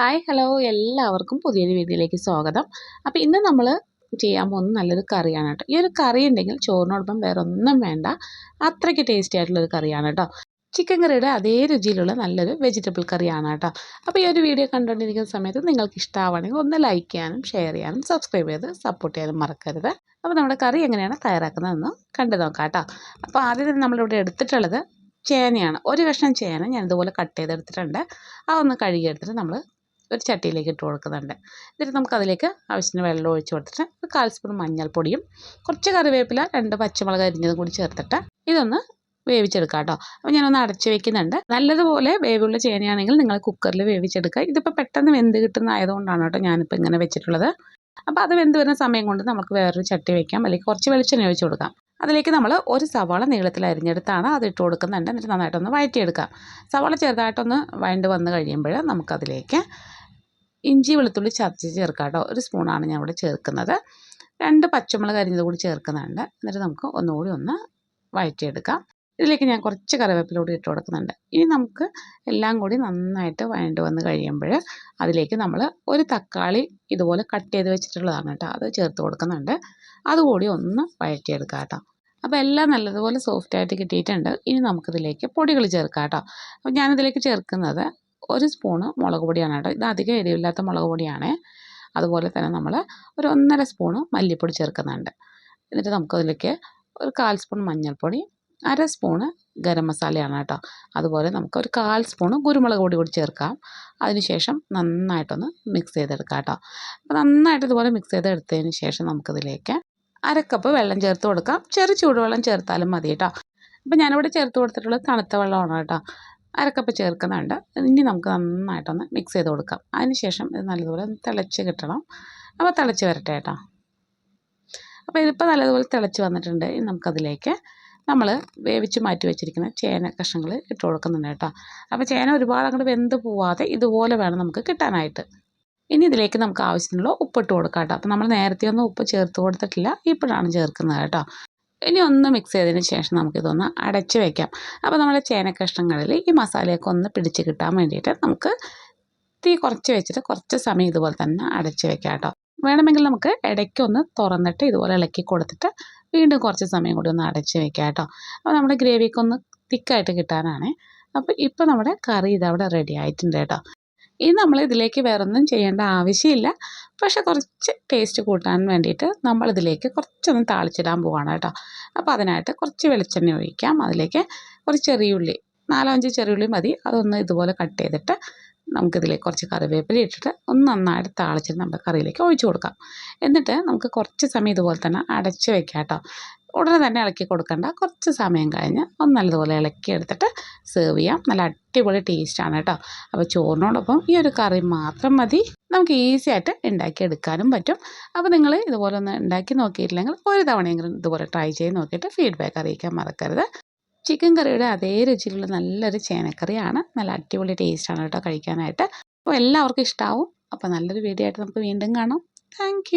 Hi hello എല്ലാവർക്കും പുതിയൊരു വീഡിയോയിലേക്ക് സ്വാഗതം. അപ്പോൾ ഇന്ന് നമ്മൾ ചെയ്യാൻ പോകുന്ന നല്ലൊരു കറിയാണ് കേട്ടോ. ഈ ഒരു കറി ഉണ്ടെങ്കിൽ ചോറിനോടൊപ്പം വേറെ ഒന്നും വേണ്ട. അത്രയ്ക്ക് ടേസ്റ്റി ആയിട്ടുള്ളൊരു കറിയാണ് കേട്ടോ. ചിക്കൻ കറിയുടെ അതേ രുചിയിലുള്ള നല്ലൊരു വെജിറ്റബിൾ കറിയാണ് കേട്ടോ. അപ്പോൾ ഈ ഒരു വീഡിയോ കണ്ടുകൊണ്ടിരിക്കുന്ന സമയത്ത് നിങ്ങൾക്ക് ഇഷ്ടമാണെങ്കിൽ ഒന്ന് ലൈക്ക് ചെയ്യാനും ഷെയർ ചെയ്യാനും സബ്സ്ക്രൈബ് ചെയ്ത് സപ്പോർട്ട് ചെയ്യാനും മറക്കരുത്. അപ്പോൾ നമ്മുടെ കറി എങ്ങനെയാണ് തയ്യാറാക്കുന്നതെന്ന് കണ്ടു നോക്കാം കേട്ടോ. അപ്പോൾ ആദ്യം തന്നെ നമ്മളിവിടെ എടുത്തിട്ടുള്ളത് ചേനയാണ്. ഒരു കഷ്ണം ചേന ഞാൻ ഇതുപോലെ കട്ട് ചെയ്തെടുത്തിട്ടുണ്ട്. അതൊന്ന് കഴുകിയെടുത്തിട്ട് നമ്മൾ ഒരു ചട്ടിയിലേക്ക് ഇട്ട് കൊടുക്കുന്നുണ്ട്. എന്നിട്ട് നമുക്ക് അതിലേക്ക് ആവശ്യത്തിന് വെള്ളം ഒഴിച്ച് കൊടുത്തിട്ട് ഒരു കാൽ സ്പൂൺ മഞ്ഞൾപ്പൊടിയും കുറച്ച് കറിവേപ്പില രണ്ട് പച്ചമുളക് അരിഞ്ഞതും കൂടി ചേർത്തിട്ട് ഇതൊന്ന് വേവിച്ചെടുക്കാം കേട്ടോ. അപ്പോൾ ഞാനൊന്ന് അടച്ച് വെക്കുന്നുണ്ട്. നല്ലതുപോലെ വേവുള്ള ചേനയാണെങ്കിൽ നിങ്ങൾ കുക്കറിൽ വേവിച്ചെടുക്കുക. ഇതിപ്പോൾ പെട്ടെന്ന് വെന്ത് കിട്ടുന്ന ആയതുകൊണ്ടാണ് കേട്ടോ ഞാനിപ്പോൾ ഇങ്ങനെ വെച്ചിട്ടുള്ളത്. അപ്പോൾ അത് വെന്ത് വരുന്ന സമയം കൊണ്ട് നമുക്ക് വേറൊരു ചട്ടി വെക്കാം അല്ലെങ്കിൽ കുറച്ച് വെളിച്ചെണ്ണ ഒഴിച്ച് കൊടുക്കാം. അതിലേക്ക് നമ്മൾ ഒരു സവാള നീളത്തിൽ അരിഞ്ഞെടുത്താണ് അത് ഇട്ട് കൊടുക്കുന്നുണ്ട് എന്നിട്ട് നന്നായിട്ടൊന്ന് വഴറ്റിയെടുക്കാം. സവാള ചെറുതായിട്ടൊന്ന് വഴണ്ട് വന്ന് കഴിയുമ്പോൾ നമുക്കതിലേക്ക് ഇഞ്ചി വെളുത്തുള്ളി ചതച്ച് ചേർക്കാം കേട്ടോ ഒരു സ്പൂണാണ് ഞാൻ ഇവിടെ ചേർക്കുന്നത്. രണ്ട് പച്ചമുളക് അരിഞ്ഞത് കൂടി ചേർക്കുന്നുണ്ട്. എന്നിട്ട് നമുക്ക് ഒന്നുകൂടി ഒന്ന് വഴറ്റിയെടുക്കാം. ഇതിലേക്ക് ഞാൻ കുറച്ച് കറിവേപ്പിലൂടെ ഇട്ട് കൊടുക്കുന്നുണ്ട്. ഇനി നമുക്ക് എല്ലാം കൂടി നന്നായിട്ട് വഴണ്ട് വന്ന് കഴിയുമ്പോൾ അതിലേക്ക് നമ്മൾ ഒരു തക്കാളി ഇതുപോലെ കട്ട് ചെയ്ത് വെച്ചിട്ടുള്ളതാണ് കേട്ടോ. അത് ചേർത്ത് കൊടുക്കുന്നുണ്ട്. അതുകൂടി ഒന്ന് വഴറ്റിയെടുക്കാം കേട്ടോ. അപ്പോൾ എല്ലാം നല്ലതുപോലെ സോഫ്റ്റായിട്ട് കിട്ടിയിട്ടുണ്ട്. ഇനി നമുക്കിതിലേക്ക് പൊടികൾ ചേർക്കാം കേട്ടോ. അപ്പോൾ ഞാനിതിലേക്ക് ചേർക്കുന്നത് ഒരു സ്പൂണ് മുളക് പൊടിയാണ് കേട്ടോ. ഇത് അധികം എരിവില്ലാത്ത മുളക് പൊടിയാണ്. അതുപോലെ തന്നെ നമ്മൾ ഒരു ഒന്നര സ്പൂണ് മല്ലിപ്പൊടി ചേർക്കുന്നുണ്ട്. എന്നിട്ട് നമുക്കതിലേക്ക് ഒരു കാൽ സ്പൂൺ മഞ്ഞൾപ്പൊടി അര സ്പൂണ് ഗരം മസാലയാണ് കേട്ടോ. അതുപോലെ നമുക്ക് ഒരു കാൽ സ്പൂണ് കുരുമുളക് പൊടി കൂടി ചേർക്കാം. അതിനുശേഷം നന്നായിട്ടൊന്ന് മിക്സ് ചെയ്തെടുക്കാം കേട്ടോ. അപ്പോൾ നന്നായിട്ട് ഇതുപോലെ മിക്സ് ചെയ്തെടുത്തതിന് ശേഷം നമുക്കിതിലേക്ക് അരക്കപ്പ് വെള്ളം ചേർത്ത് കൊടുക്കാം. ചെറു ചൂടുവെള്ളം ചേർത്താലും മതി കേട്ടോ. അപ്പോൾ ഞാനിവിടെ ചേർത്ത് കൊടുത്തിട്ടുള്ളത് തണുത്ത വെള്ളമാണ് കേട്ടോ. അരക്കപ്പ് ചേർക്കുന്നുണ്ട്. ഇനി നമുക്ക് നന്നായിട്ടൊന്ന് മിക്സ് ചെയ്ത് കൊടുക്കാം. അതിനുശേഷം ഇത് നല്ലതുപോലെ തിളച്ച് കിട്ടണം. അപ്പോൾ തിളച്ച് വരട്ടെ കേട്ടോ. അപ്പോൾ ഇതിപ്പോൾ നല്ലതുപോലെ തിളച്ച് വന്നിട്ടുണ്ട്. ഇനി നമുക്കതിലേക്ക് നമ്മൾ വേവിച്ച് മാറ്റി വെച്ചിരിക്കുന്ന ചേന കഷ്ണങ്ങൾ ഇട്ട് കൊടുക്കുന്നുണ്ട് കേട്ടോ. അപ്പോൾ ചേന ഒരുപാട് അങ്ങോട്ട് വെന്ത് പോവാതെ ഇതുപോലെ വേണം നമുക്ക് കിട്ടാനായിട്ട്. ഇനി ഇതിലേക്ക് നമുക്ക് ആവശ്യത്തിനുള്ള ഉപ്പിട്ട് കൊടുക്കാം കേട്ടോ. അപ്പോൾ നമ്മൾ നേരത്തെ ഒന്നും ഉപ്പ് ചേർത്ത് കൊടുത്തിട്ടില്ല. ഇപ്പോഴാണ് ചേർക്കുന്നത് കേട്ടോ. ഇനി ഒന്ന് മിക്സ് ചെയ്തതിന് ശേഷം നമുക്കിതൊന്ന് അടച്ച് വയ്ക്കാം അപ്പോൾ നമ്മുടെ ചേന കഷ്ണങ്ങളിൽ ഈ മസാലയൊക്കെ ഒന്ന് പിടിച്ച് കിട്ടാൻ വേണ്ടിയിട്ട് നമുക്ക് തീ കുറച്ച് വെച്ചിട്ട് കുറച്ച് സമയം ഇതുപോലെ തന്നെ അടച്ച് വെക്കാം കേട്ടോ. വേണമെങ്കിൽ നമുക്ക് ഇടയ്ക്കൊന്ന് തുറന്നിട്ട് ഇതുപോലെ ഇളക്കി കൊടുത്തിട്ട് വീണ്ടും കുറച്ച് സമയം കൂടി ഒന്ന് അടച്ച് വെക്കാം കേട്ടോ. അപ്പോൾ നമ്മുടെ ഗ്രേവിക്കൊന്ന് തിക്കായിട്ട് കിട്ടാനാണ്. അപ്പോൾ ഇപ്പോൾ നമ്മുടെ കറി ഇതവിടെ റെഡി ആയിട്ടുണ്ട് കേട്ടോ. ഇനി നമ്മൾ ഇതിലേക്ക് വേറൊന്നും ചെയ്യേണ്ട ആവശ്യമില്ല. പക്ഷേ കുറച്ച് ടേസ്റ്റ് കൂട്ടാൻ വേണ്ടിയിട്ട് നമ്മളിതിലേക്ക് കുറച്ചൊന്ന് താളിച്ചിടാൻ പോവാണ് കേട്ടോ. അപ്പോൾ അതിനായിട്ട് കുറച്ച് വെളിച്ചെണ്ണ ഒഴിക്കാം. അതിലേക്ക് കുറച്ച് ചെറിയുള്ളി നാലോ അഞ്ച് ചെറിയുള്ളി മതി. അതൊന്ന് ഇതുപോലെ കട്ട് ചെയ്തിട്ട് നമുക്കിതിലേക്ക് കുറച്ച് കറിവേപ്പില ഇട്ടിട്ട് ഒന്ന് നന്നായിട്ട് താളിച്ചിട്ട് നമ്മുടെ കറിയിലേക്ക് ഒഴിച്ചു കൊടുക്കാം. എന്നിട്ട് നമുക്ക് കുറച്ച് സമയം ഇതുപോലെ തന്നെ അടച്ച് വെക്കാം കേട്ടോ. ഉടനെ തന്നെ ഇളക്കി കൊടുക്കണ്ട. കുറച്ച് സമയം കഴിഞ്ഞ് ഒന്ന് നല്ലതുപോലെ ഇളക്കി എടുത്തിട്ട് സെർവ് ചെയ്യാം. നല്ല അടിപൊളി ടേസ്റ്റാണ് കേട്ടോ. അപ്പോൾ ചോറിനോടൊപ്പം ഈ ഒരു കറി മാത്രം മതി. നമുക്ക് ഈസി ആയിട്ട് ഉണ്ടാക്കി എടുക്കാനും പറ്റും. അപ്പോൾ നിങ്ങൾ ഇതുപോലെ ഒന്ന് ഉണ്ടാക്കി നോക്കിയിട്ടില്ലെങ്കിൽ ഒരു തവണയെങ്കിലും ഇതുപോലെ ട്രൈ ചെയ്ത് നോക്കിയിട്ട് ഫീഡ്ബാക്ക് അറിയിക്കാൻ മറക്കരുത്. ചിക്കൻ കറിയുടെ അതേ രുചിയിലുള്ള നല്ലൊരു ചേനക്കറിയാണ്. നല്ല അടിപൊളി ടേസ്റ്റാണ് കേട്ടോ കഴിക്കാനായിട്ട്. അപ്പോൾ എല്ലാവർക്കും ഇഷ്ടമാവും അപ്പോൾ നല്ലൊരു വീഡിയോ ആയിട്ട് നമുക്ക് വീണ്ടും കാണാം. താങ്ക്